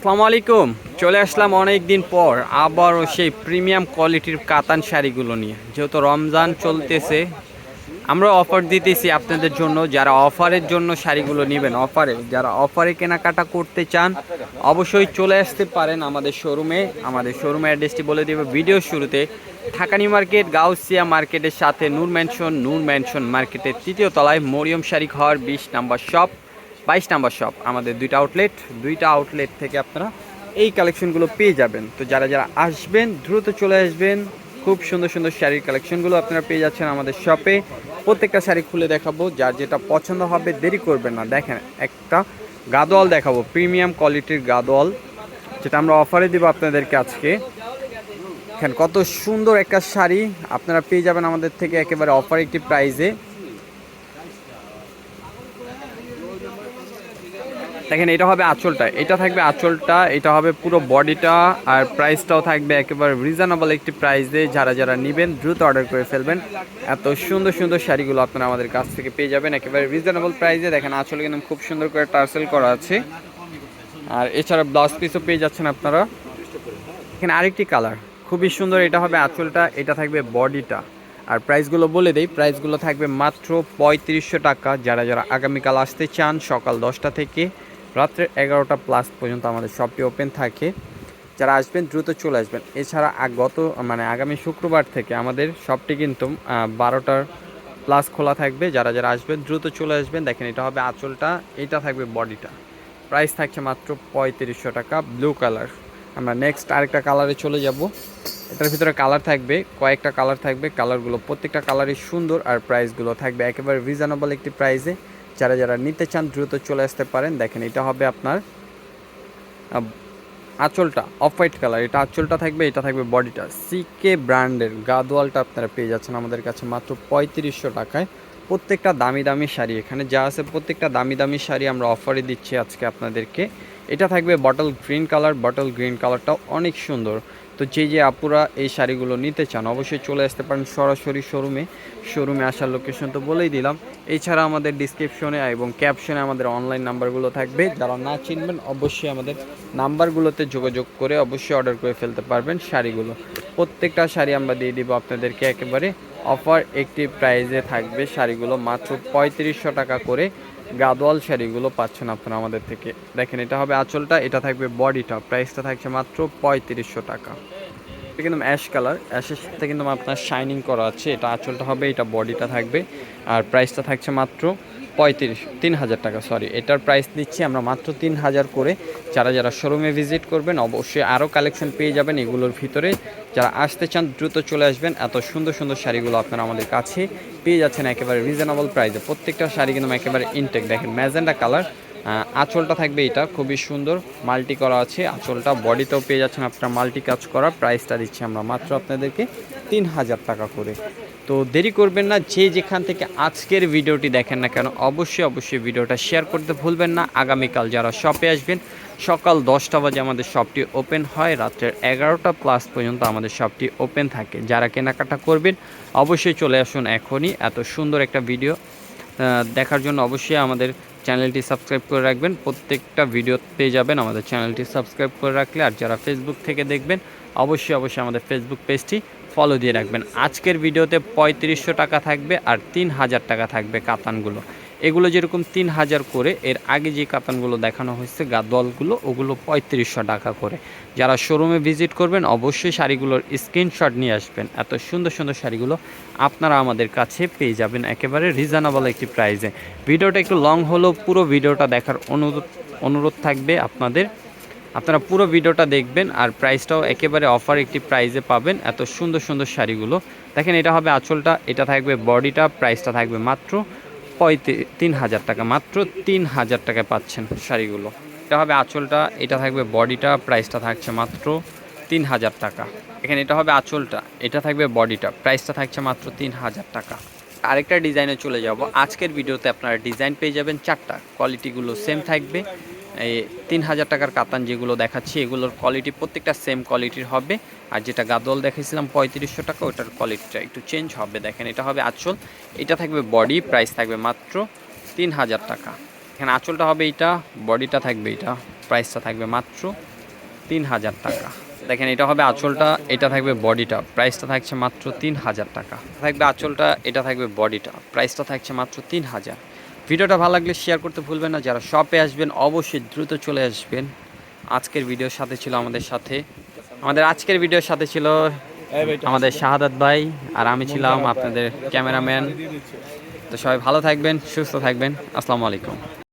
আসসালামু আলাইকুম। চলে আসলাম অনেক দিন পর আবারও সেই প্রিমিয়াম কোয়ালিটির কাতান শাড়িগুলো নিয়ে। যেহেতু রমজান চলতেছে, আমরা অফার দিতেছি আপনাদের জন্য। যারা অফারের জন্য শাড়িগুলো নেবেন অফারে যারা অফারে কেনাকাটা করতে চান, অবশ্যই চলে আসতে পারেন আমাদের শোরুমে আমাদের শোরুমে অ্যাড্রেসটি বলে দেবে ভিডিও শুরুতে। ঠাকানি মার্কেট গাউসিয়া মার্কেটের সাথে নূর ম্যানশন নূর ম্যানশন মার্কেটের তৃতীয় তলায় মরিয়ম শাড়ি ঘর, বিশ নাম্বার শপ বাইশ নাম্বার শপ আমাদের দুইটা আউটলেট দুইটা আউটলেট থেকে আপনারা এই কালেকশনগুলো পেয়ে যাবেন। তো যারা যারা আসবেন, দ্রুত চলে আসবেন, খুব সুন্দর সুন্দর শাড়ির কালেকশনগুলো আপনারা পেয়ে যাচ্ছেন আমাদের শপে প্রত্যেকটা শাড়ি খুলে দেখাবো, যার যেটা পছন্দ হবে, দেরি করবেন না। দেখেন, একটা গাদোয়াল দেখাবো প্রিমিয়াম কোয়ালিটির গাদোয়াল, যেটা আমরা অফারে দেবো আপনাদেরকে আজকে। দেখেন, কত সুন্দর একটা শাড়ি আপনারা পেয়ে যাবেন আমাদের থেকে একেবারে অফার একটি প্রাইজে দেখেন, এটা হবে আঁচলটা। এটা থাকবে আঁচলটা, এটা হবে পুরো বডিটা, আর প্রাইসটাও থাকবে একেবারে রিজনেবল একটি প্রাইসে যারা যারা নেবেন, দ্রুত অর্ডার করে ফেলবেন। এত সুন্দর সুন্দর শাড়িগুলো আপনারা আমাদের কাছ থেকে পেয়ে যাবেন একেবারে রিজনেবল প্রাইসে দেখেন, আঁচলে কিন্তু খুব সুন্দর করে টার্সেল করা আছে। আর এছাড়া ব্লাউজ পিসও পেয়ে যাচ্ছেন আপনারা। এখানে আরেকটি কালার খুবই সুন্দর, এটা হবে আঁচলটা, এটা থাকবে বডিটা। আর প্রাইসগুলো বলে দেই প্রাইসগুলো থাকবে মাত্র পঁয়ত্রিশশো টাকা। যারা যারা আগামীকাল আসতে চান, সকাল দশটা থেকে রাত্রে এগারোটা প্লাস পর্যন্ত আমাদের শপটি ওপেন থাকে। যারা আসবেন, দ্রুত চলে আসবেন। এছাড়া গত মানে আগামী শুক্রবার থেকে আমাদের শপটি কিন্তু বারোটার প্লাস খোলা থাকবে। যারা যারা আসবেন, দ্রুত চলে আসবেন। দেখেন এটা হবে আঁচলটা, এটা থাকবে বডিটা প্রাইস থাকছে মাত্র পঁয়ত্রিশশো টাকা ব্লু কালার আমরা নেক্সট আরেকটা কালারে চলে যাব। এটার ভিতরে কালার থাকবে, কয়েকটা কালার থাকবে। কালারগুলো প্রত্যেকটা কালারই সুন্দর আর প্রাইসগুলো থাকবে একেবারে রিজনেবল একটি প্রাইসে যারা যারা নিতে চান দ্রুত চলে আসতে পারেন। দেখেন, এটা হবে আপনার আঁচলটা অফ হোয়াইট কালার। এটা আঁচলটা থাকবে, এটা থাকবে বডিটা। সিকে ব্র্যান্ডের গাদোয়ালটা আপনারা পেয়ে যাচ্ছেন আমাদের কাছে মাত্র পঁয়ত্রিশশো টাকায়। প্রত্যেকটা দামি দামি শাড়ি, এখানে যা আছে প্রত্যেকটা দামি দামি শাড়ি আমরা অফারে দিচ্ছি আজকে আপনাদেরকে। এটা থাকবে bottle green colour bottle green কালারটাও অনেক সুন্দর। তো যে যে আপুরা এই শাড়িগুলো নিতে চান, অবশ্যই চলে আসতে পারেন সরাসরি শোরুমে। শোরুমে আসার লোকেশন তো বলেই দিলাম। এছাড়া আমাদের ডিসক্রিপশনে এবং ক্যাপশনে আমাদের অনলাইন নাম্বারগুলো থাকবে। যারা না চিনবেন, অবশ্যই আমাদের নাম্বারগুলোতে যোগাযোগ করে অবশ্যই অর্ডার করে ফেলতে পারবেন শাড়িগুলো। প্রত্যেকটা শাড়ি আমরা দিয়ে দিব আপনাদেরকে একেবারে অফার একটি প্রাইজে থাকবে শাড়িগুলো। মাত্র পঁয়ত্রিশশো টাকা করে গাদোয়াল শাড়িগুলো পাচ্ছেন আপনারা আমাদের থেকে। দেখেন, এটা হবে আঁচলটা, এটা থাকবে বডিটা। প্রাইসটা থাকছে মাত্র পঁয়ত্রিশশো টাকা। এটা কিন্তু অ্যাশ কালার, অ্যাশের সাথে কিন্তু আপনার শাইনিং করা আছে। এটা আঁচলটা হবে, এটা বডিটা থাকবে। আর প্রাইসটা থাকছে মাত্র পঁয়ত্রিশ, তিন হাজার টাকা সরি এটার প্রাইস দিচ্ছি আমরা মাত্র তিন হাজার করে। যারা যারা শোরুমে ভিজিট করবেন, অবশ্যই আরও কালেকশন পেয়ে যাবেন এগুলোর ভিতরে। যারা আসতে চান, দ্রুত চলে আসবেন। এত সুন্দর সুন্দর শাড়িগুলো আপনারা আমাদের কাছে পেয়ে যাচ্ছেন একেবারে রিজনেবল প্রাইসে প্রত্যেকটা শাড়ি কিন্তু একেবারে ইনটেক দেখেন, ম্যাজেন্ডা কালার। আঁচলটা থাকবে এটা, খুবই সুন্দর। মাল্টি করা আছে, আঁচলটা বডিতেও পেয়ে যাচ্ছেন আপনারা মাল্টি কাজ করা প্রাইসটা দিচ্ছি আমরা মাত্র আপনাদেরকে তিন হাজার টাকা করে। তো দেরি করবেন না, যে যেখান থেকে আজকের ভিডিওটি দেখেন না কেন, অবশ্যই অবশ্যই ভিডিওটা শেয়ার করতে ভুলবেন না। আগামীকাল যারা শপে আসবেন, সকাল দশটা বাজে আমাদের শপটি ওপেন হয়, রাত্রের এগারোটা প্লাস পর্যন্ত আমাদের শপটি ওপেন থাকে। যারা কেনাকাটা করবেন, অবশ্যই চলে আসুন এখনই। এত সুন্দর একটা ভিডিও দেখার জন্য অবশ্যই আমাদের চ্যানেলটি সাবস্ক্রাইব করে রাখবেন। প্রত্যেকটা ভিডিও পেয়ে যাবেন, আমাদের চ্যানেলটি সাবস্ক্রাইব করে রাখলে। আর যারা ফেসবুক থেকে দেখবেন, অবশ্যই অবশ্যই আমাদের ফেসবুক পেজটি ফলো দিয়ে রাখবেন। আজকের ভিডিওতে পঁয়ত্রিশশো টাকা থাকবে আর তিন হাজার টাকা থাকবে কাতানগুলো। এগুলো যেরকম তিন হাজার করে, এর আগে যে কাতানগুলো দেখানো হয়েছে গাদোয়ালগুলো ওগুলো পঁয়ত্রিশশো টাকা করে। যারা শোরুমে ভিজিট করবেন, অবশ্যই শাড়িগুলোর স্ক্রিনশট নিয়ে আসবেন। এত সুন্দর সুন্দর শাড়িগুলো আপনারা আমাদের কাছে পেয়ে যাবেন একেবারে রিজনেবল একটি প্রাইসে ভিডিওটা একটু লং হলেও পুরো ভিডিওটা দেখার অনুরোধ অনুরোধ থাকবে আপনাদের। আপনারা পুরো ভিডিওটা দেখবেন আর প্রাইসটাও একেবারে অফার একটি প্রাইসে পাবেন এত সুন্দর সুন্দর শাড়িগুলো। দেখেন এটা হবে আঁচলটা, এটা থাকবে বডিটা প্রাইসটা থাকবে মাত্র পঁয়ত্রিশ তিন হাজার টাকা, মাত্র তিন হাজার টাকায় পাচ্ছেন শাড়িগুলো। এটা হবে আঁচলটা, এটা থাকবে বডিটা প্রাইসটা থাকছে মাত্র তিন হাজার টাকা। এখানে এটা হবে আঁচলটা, এটা থাকবে বডিটা প্রাইসটা থাকছে মাত্র তিন হাজার টাকা। আরেকটা ডিজাইনে চলে যাব। আজকের ভিডিওতে আপনারা ডিজাইন পেয়ে যাবেন চারটা কোয়ালিটিগুলো সেম থাকবে। এই তিন হাজার টাকার কাতান যেগুলো দেখাচ্ছি, এগুলোর কোয়ালিটি প্রত্যেকটা সেম কোয়ালিটির হবে। আর যেটা গাদল দেখেছিলাম পঁয়ত্রিশশো টাকা, ওটার কোয়ালিটিটা একটু চেঞ্জ হবে। দেখেন, এটা হবে আঁচল। এটা থাকবে বডি প্রাইস থাকবে মাত্র তিন হাজার টাকা। এখানে আঁচলটা হবে এইটা বডিটা থাকবে এটা প্রাইসটা থাকবে মাত্র তিন হাজার টাকা। দেখেন, এটা হবে আঁচলটা, এটা থাকবে বডিটা প্রাইসটা থাকছে মাত্র তিন হাজার টাকা। থাকবে আঁচলটা, এটা থাকবে বডিটা প্রাইসটা থাকছে মাত্র তিন হাজার। ভিডিওটা ভালো লাগলে শেয়ার করতে ভুলবেন না। যারা শপে আসবেন অবশ্যই দ্রুত চলে আসবেন। আজকের ভিডিওর সাথে ছিল আমাদের সাথে। আমাদের আজকের ভিডিওর সাথে ছিল আমাদের শাহাদাত ভাই আর আমি ছিলাম আপনাদের ক্যামেরাম্যান তো সবাই ভালো থাকবেন সুস্থ থাকবেন। আসসালামু আলাইকুম।